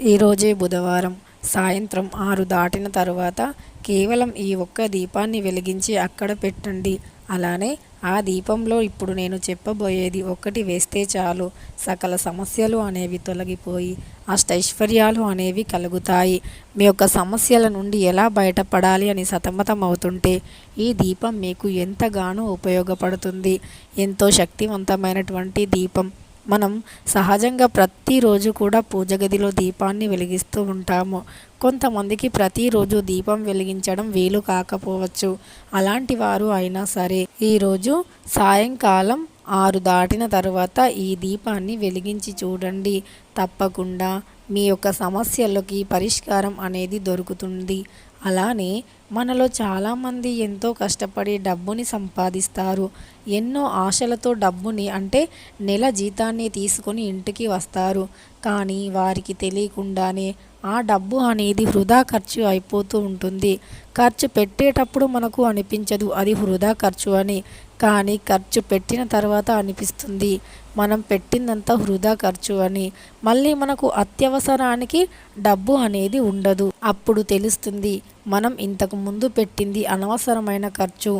ఈరోజే బుధవారం సాయంత్రం ఆరు దాటిన తరువాత కేవలం ఈ ఒక్క దీపాన్ని వెలిగించి అక్కడ పెట్టండి. అలానే ఆ దీపంలో ఇప్పుడు నేను చెప్పబోయేది ఒకటి వేస్తే చాలు. సకల సమస్యలు అనేవి తొలగిపోయి అష్టైశ్వర్యాలు అనేవి కలుగుతాయి. మీ యొక్క సమస్యల నుండి ఎలా బయటపడాలి అని సతమతం అవుతుంటే ఈ దీపం మీకు ఎంతగానో ఉపయోగపడుతుంది. ఎంతో శక్తివంతమైనటువంటి దీపం. మనం సహజంగా ప్రతిరోజు కూడా పూజ గదిలో దీపాన్ని వెలిగిస్తూ ఉంటాము. కొంతమందికి ప్రతిరోజు దీపం వెలిగించడం వీలు కాకపోవచ్చు. అలాంటి వారు అయినా సరే ఈరోజు సాయంకాలం ఆరు దాటిన తర్వాత ఈ దీపాన్ని వెలిగించి చూడండి. తప్పకుండా మీ యొక్క సమస్యలకి పరిష్కారం అనేది దొరుకుతుంది. అలానే మనలో చాలామంది ఎంతో కష్టపడి డబ్బుని సంపాదిస్తారు. ఎన్నో ఆశలతో డబ్బుని అంటే నెల జీతాన్ని తీసుకొని ఇంటికి వస్తారు. కానీ వారికి తెలియకుండానే ఆ డబ్బు అనేది వృధా ఖర్చు అయిపోతూ ఉంటుంది. ఖర్చు పెట్టేటప్పుడు మనకు అనిపించదు అది వృధా ఖర్చు అని. కానీ ఖర్చు పెట్టిన తర్వాత అనిపిస్తుంది. మనం పెట్టిందంతా వృధా ఖర్చు అని. మళ్ళీ మనకు అత్యవసరానికి డబ్బు అనేది ఉండదు. అప్పుడు తెలుస్తుంది మనం ఇంతకు ముందు పెట్టింది అనవసరమైన ఖర్చు.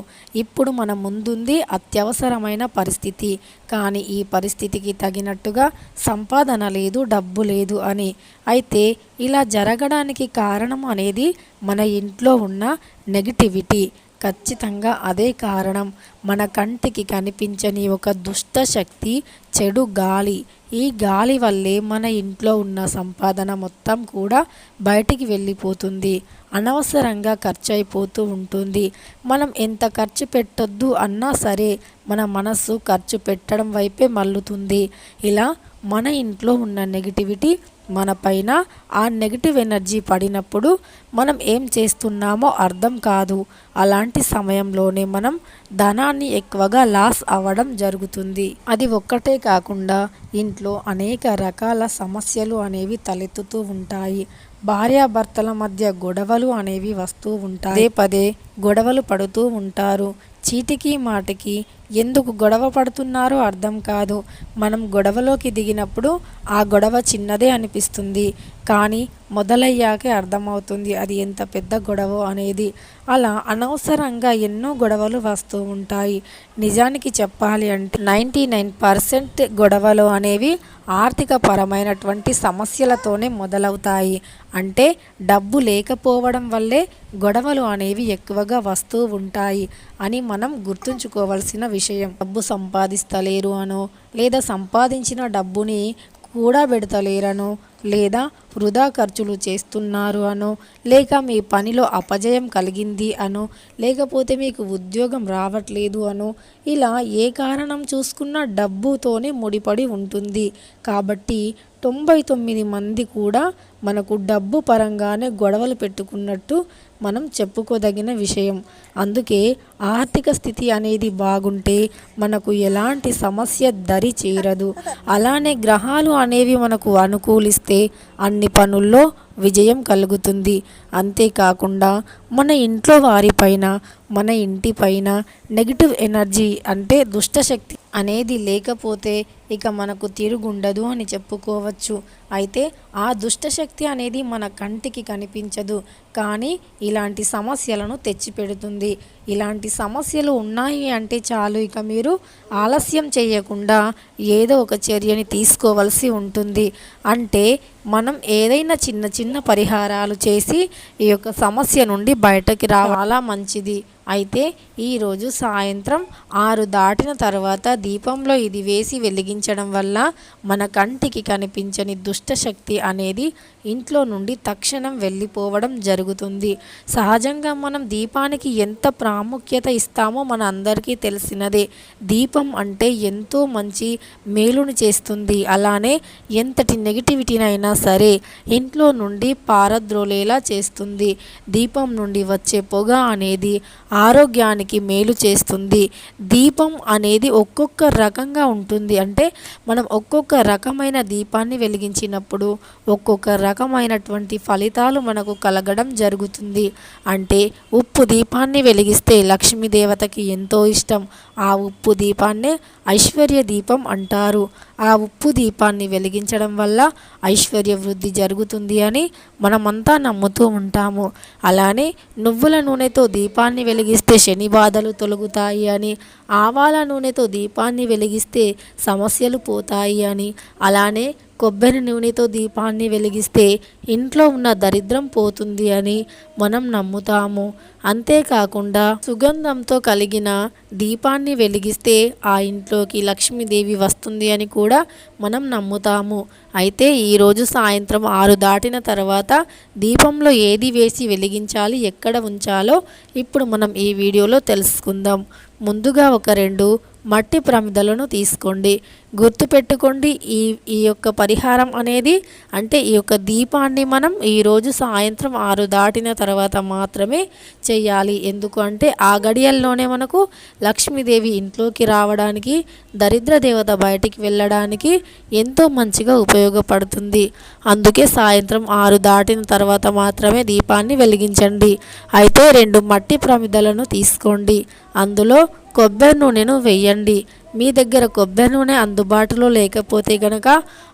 ఇప్పుడు మన ముందుంది అత్యవసరమైన పరిస్థితి. కానీ ఈ పరిస్థితికి తగినట్టుగా సంపాదన లేదు డబ్బు లేదు అని. అయితే ఇలా జరగడానికి కారణం అనేది మన ఇంట్లో ఉన్న నెగిటివిటీ. ఖచ్చితంగా అదే కారణం. మన కంటికి కనిపించని ఒక దుష్ట శక్తి చెడు గాలి. ఈ గాలి వల్లే మన ఇంట్లో ఉన్న సంపాదన మొత్తం కూడా బయటికి వెళ్ళిపోతుంది. అనవసరంగా ఖర్చు అయిపోతూ ఉంటుంది. మనం ఎంత ఖర్చు పెట్టొద్దు అన్నా సరే మన మనస్సు ఖర్చు పెట్టడం వైపే మల్లుతుంది ఇలా మన ఇంట్లో ఉన్న నెగిటివిటీ మన పైన ఆ నెగిటివ్ ఎనర్జీ పడినప్పుడు మనం ఏం చేస్తున్నామో అర్థం కాదు. అలాంటి సమయంలోనే మనం ధనాన్ని ఎక్కువగా లాస్ అవ్వడం జరుగుతుంది. అది ఒక్కటే కాకుండా ఇంట్లో అనేక రకాల సమస్యలు అనేవి తలెత్తుతూ ఉంటాయి. భార్యాభర్తల మధ్య గొడవలు అనేవి వస్తూ ఉంటాయి. పదే పదే గొడవలు పడుతూ ఉంటారు. చీటికి మాటికి ఎందుకు గొడవ పడుతున్నారో అర్థం కాదు. మనం గొడవలోకి దిగినప్పుడు ఆ గొడవ చిన్నదే అనిపిస్తుంది. కానీ మొదలయ్యాకే అర్థమవుతుంది అది ఎంత పెద్ద గొడవ అనేది. అలా అనవసరంగా ఎన్నో గొడవలు వస్తూ ఉంటాయి. నిజానికి చెప్పాలి అంటే నైంటీ నైన్ పర్సెంట్ గొడవలు అనేవి ఆర్థిక పరమైనటువంటి సమస్యలతోనే మొదలవుతాయి. అంటే డబ్బు లేకపోవడం వల్లే గొడవలు అనేవి ఎక్కువగా వస్తూ ఉంటాయి అని మనం గుర్తుంచుకోవాల్సిన విషయం. డబ్బు సంపాదిస్తలేరు అనో లేదా సంపాదించిన డబ్బుని కూడబెడతలేరనో లేదా వృధా ఖర్చులు చేస్తున్నారు అనో లేక మీ పనిలో అపజయం కలిగింది అనో లేకపోతే మీకు ఉద్యోగం రావట్లేదు అనో ఇలా ఏ కారణం చూసుకున్నా డబ్బుతోనే ముడిపడి ఉంటుంది. కాబట్టి తొంభై తొమ్మిది మంది కూడా మనకు డబ్బు పరంగానే గొడవలు పెట్టుకున్నట్టు మనం చెప్పుకోదగిన విషయం. అందుకే ఆర్థిక స్థితి అనేది బాగుంటే మనకు ఎలాంటి సమస్య దరి చేరదు. అలానే గ్రహాలు అనేవి మనకు అనుకూలిస్తే అన్ని పనుల్లో విజయం కలుగుతుంది. అంతేకాకుండా మన ఇంట్లో వారిపైన మన ఇంటిపైన నెగిటివ్ ఎనర్జీ అంటే దుష్టశక్తి అనేది లేకపోతే ఇక మనకు తిరుగుండదు అని చెప్పుకోవచ్చు. అయితే ఆ దుష్టశక్తి అనేది మన కంటికి కనిపించదు. కానీ ఇలాంటి సమస్యలను తెచ్చిపెడుతుంది. ఇలాంటి సమస్యలు ఉన్నాయి అంటే చాలు. ఇక మీరు ఆలస్యం చేయకుండా ఏదో ఒక చర్యని తీసుకోవలసి ఉంటుంది. అంటే మనం ఏదైనా చిన్న చిన్న పరిహారాలు చేసి ఈ యొక్క సమస్య నుండి బయటకి రావాలా మంచిది. అయితే ఈరోజు సాయంత్రం ఆరు దాటిన తర్వాత దీపంలో ఇది వేసి వెలిగించడం వల్ల మన కంటికి కనిపించని దుష్టశక్తి అనేది ఇంట్లో నుండి తక్షణం వెళ్ళిపోవడం జరుగుతుంది. సహజంగా మనం దీపానికి ఎంత ప్రాముఖ్యత ఇస్తామో మన అందరికీ తెలిసినదే. దీపం అంటే ఎంతో మంచి మేలుని చేస్తుంది. అలానే ఎంతటి నెగిటివిటీనైనా సరే ఇంట్లో నుండి పారద్రోలేలా చేస్తుంది. దీపం నుండి వచ్చే పొగ అనేది ఆరోగ్యానికి మేలు చేస్తుంది. దీపం అనేది ఒక్కొక్క రకంగా ఉంటుంది. అంటే మనం ఒక్కొక్క రకమైన దీపాన్ని వెలిగించినప్పుడు ఒక్కొక్క రకమైనటువంటి ఫలితాలు మనకు కలగడం జరుగుతుంది. అంటే ఉప్పు దీపాన్ని వెలిగిస్తే లక్ష్మీదేవతకి ఎంతో ఇష్టం. ఆ ఉప్పు దీపాన్నే ఐశ్వర్య దీపం అంటారు. ఆ ఉప్పు దీపాన్ని వెలిగించడం వల్ల ఐశ్వర్య వృద్ధి జరుగుతుంది అని మనమంతా నమ్ముతూ ఉంటాము. అలానే నువ్వుల నూనెతో దీపాన్ని వెలిగిస్తే శని బాధలు తొలగుతాయి అని ఆవాల నూనెతో దీపాన్ని వెలిగిస్తే సమస్యలు పోతాయి అని అలానే కొబ్బరి నూనెతో దీపాన్ని వెలిగిస్తే ఇంట్లో ఉన్న దరిద్రం పోతుంది అని మనం నమ్ముతాము. అంతేకాకుండా సుగంధంతో కలిగిన దీపాన్ని వెలిగిస్తే ఆ ఇంట్లోకి లక్ష్మీదేవి వస్తుంది అని కూడా మనం నమ్ముతాము. అయితే ఈరోజు సాయంత్రం ఆరు దాటిన తర్వాత దీపంలో ఏది వేసి వెలిగించాలి ఎక్కడ ఉంచాలో ఇప్పుడు మనం ఈ వీడియోలో తెలుసుకుందాం. ముందుగా ఒక రెండు మట్టి ప్రమిదలను తీసుకోండి. గుర్తుపెట్టుకోండి ఈ ఈ యొక్క పరిహారం అనేది అంటే ఈ యొక్క దీపాన్ని మనం ఈరోజు సాయంత్రం ఆరు దాటిన తర్వాత మాత్రమే చేయాలి. ఎందుకు అంటే ఆ గడియల్లోనే మనకు లక్ష్మీదేవి ఇంట్లోకి రావడానికి దరిద్ర దేవత బయటికి వెళ్ళడానికి ఎంతో మంచిగా ఉపయోగపడుతుంది. అందుకే సాయంత్రం ఆరు దాటిన తర్వాత మాత్రమే దీపాన్ని వెలిగించండి. అయితే రెండు మట్టి ప్రమిదలను తీసుకోండి. అందులో కొబ్బరి నూనెను వేయండి. మీ దగ్గర కొబ్బరి నూనె అందుబాటులో లేకపోతే గనక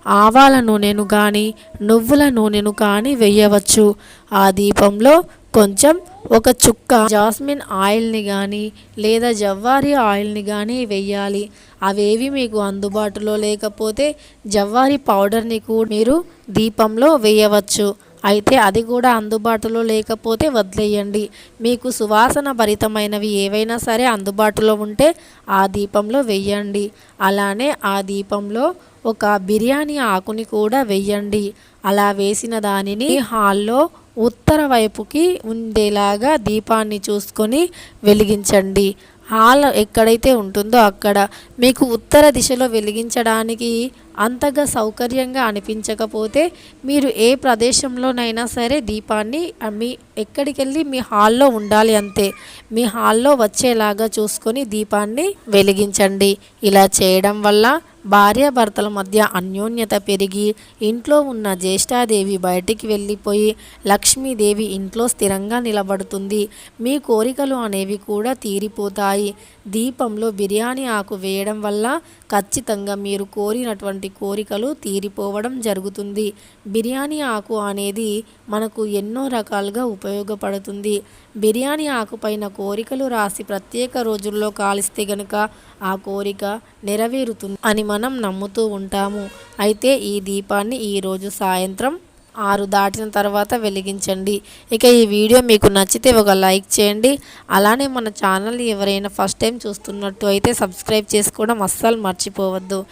ఆవాల నూనెను కానీ నువ్వుల నూనెను కానీ వేయవచ్చు. ఆ దీపంలో కొంచెం ఒక చుక్క జాస్మిన్ ఆయిల్ని కానీ లేదా జవ్వారి ఆయిల్ని కానీ వెయ్యాలి అవేవి మీకు అందుబాటులో లేకపోతే జవ్వారి పౌడర్ని కూడా మీరు దీపంలో వేయవచ్చు. అయితే అది కూడా అందుబాటులో లేకపోతే వదిలేయండి. మీకు సువాసన భరితమైనవి ఏవైనా సరే అందుబాటులో ఉంటే ఆ దీపంలో వెయ్యండి. అలానే ఆ దీపంలో ఒక బిర్యానీ ఆకుని కూడా వెయ్యండి. అలా వేసిన దానిని హాల్లో ఉత్తర వైపుకి ఉండేలాగా దీపాన్ని చూసుకొని వెలిగించండి. హాల్ ఎక్కడైతే ఉంటుందో అక్కడ మీకు ఉత్తర దిశలో వెలిగించడానికి అంతగా సౌకర్యంగా అనిపించకపోతే మీరు ఏ ప్రదేశంలోనైనా సరే దీపాన్ని మీ ఎక్కడికి వెళ్ళి మీ హాల్లో ఉండాలి అంతే. మీ హాల్లో వచ్చేలాగా చూసుకొని దీపాన్ని వెలిగించండి. ఇలా చేయడం వల్ల భార్యాభర్తల మధ్య అన్యోన్యత పెరిగి ఇంట్లో ఉన్న జ్యేష్ఠాదేవి బయటికి వెళ్ళిపోయి లక్ష్మీదేవి ఇంట్లో స్థిరంగా నిలబడుతుంది. మీ కోరికలు అనేవి కూడా తీరిపోతాయి. దీపంలో బిర్యానీ ఆకు వేయడం వల్ల ఖచ్చితంగా మీరు కోరినటువంటి కోరికలు తీరిపోవడం జరుగుతుంది. బిర్యానీ ఆకు అనేది మనకు ఎన్నో రకాలుగా ఉపయోగపడుతుంది. బిర్యానీ ఆకుపైన కోరికలు రాసి ప్రత్యేక రోజుల్లో కాలిస్తే గనుక ఆ కోరిక నెరవేరుతుంది అని మనం నమ్ముతూ ఉంటాము. అయితే ఈ దీపాన్ని ఈరోజు సాయంత్రం ఆరు దాటిన తర్వాత వెలిగించండి. ఇక ఈ వీడియో మీకు నచ్చితే ఒక లైక్ చేయండి. అలానే మన ఛానల్ ఎవరైనా ఫస్ట్ టైం చూస్తున్నట్టు అయితే సబ్స్క్రైబ్ చేసుకోవడం అస్సలు మర్చిపోవద్దు.